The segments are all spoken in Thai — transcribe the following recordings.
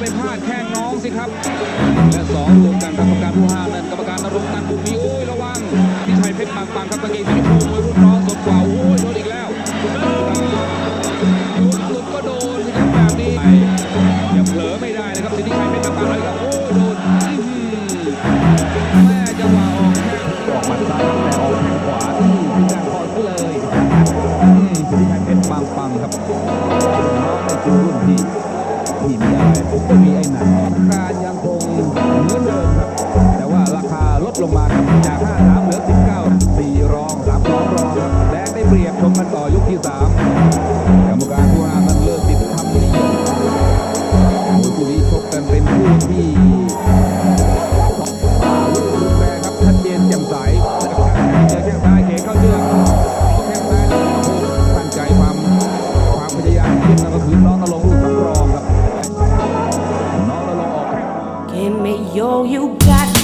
ไปพาดแข้งน้องสิครับ และสองรวมกันกับกรรมการผู้ห้ามนั่นกรรมการนรงค์นันบุมีโอ้ยระวัง ชัยเพชรปางปังครับกางเกงสีชมพูมวยรุ่นน้องสดกว่าโอ้ยโดนอีกแล้วหลุดหลุดก็โดนครับแบบนี้อย่าเผลอไม่ได้นะครับสิทธิชัยเพชรปางปังเลยครับโอ้ยโดนแม่จังหวะออกแข้งออกหมัดซ้ายแต่ออกแข้งขวาที่ที่แจ้งคอซะเลยสิทธิชัยเพชรปังปังครับน้องนี่คือรุ่นพี่ที่มีอะไรผมก็มีไอ้หนังการยังคง ยกที่สามกรรมการผู้ห้านั้นเลิกติดทำนิยมมวยคู่นี้ชกกันเป็นคู่ที่ลูกแรงครับชัดเจนแจ่มใสเจอแข้งซ้ายเขเข้าเชือกแข้งซ้ายตั้งใจความความพยายามขึ้นนั่นก็คือน้องนรงค์ลูกสำรองครับน้องนรงออกแข้ง Give me all you got.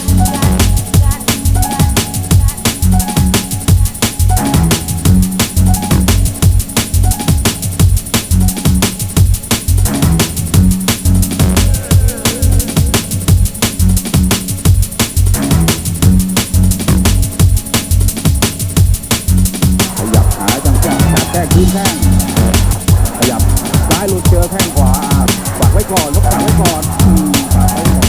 Sạc แข้งคืนแข้งขยับซ้ายหลุดเจอแข้งขวาอะฝากไว้ก่อนยกฝากไว้ก่อนอืมฝากไว้ก่อน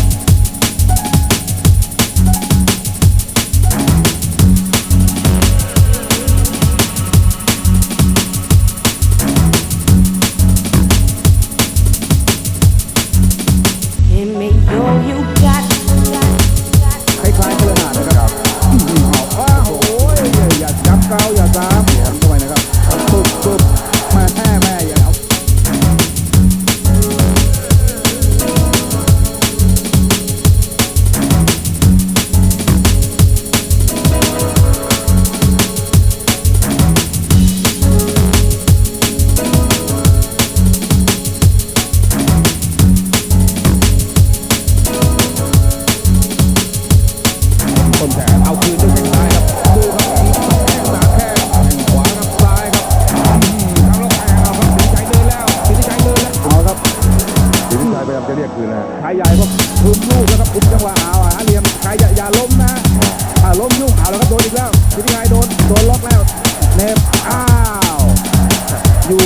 คล้ายๆเครือหาดนะครับอืมเอาอ้าวโอ้ยอย่าจับเกา จะเรียกคืนนะขายใหญ่ก็คุมลูกแล้วครับคุมจังหวะเอาหาเหลี่ยมขายอย่าอย่าล้มนะอ้าล้มยุ่งเอาแล้วก็โดนอีกแล้วสิทธิชัยโดนโดนล็อกแล้วเนบอ้าวอยู่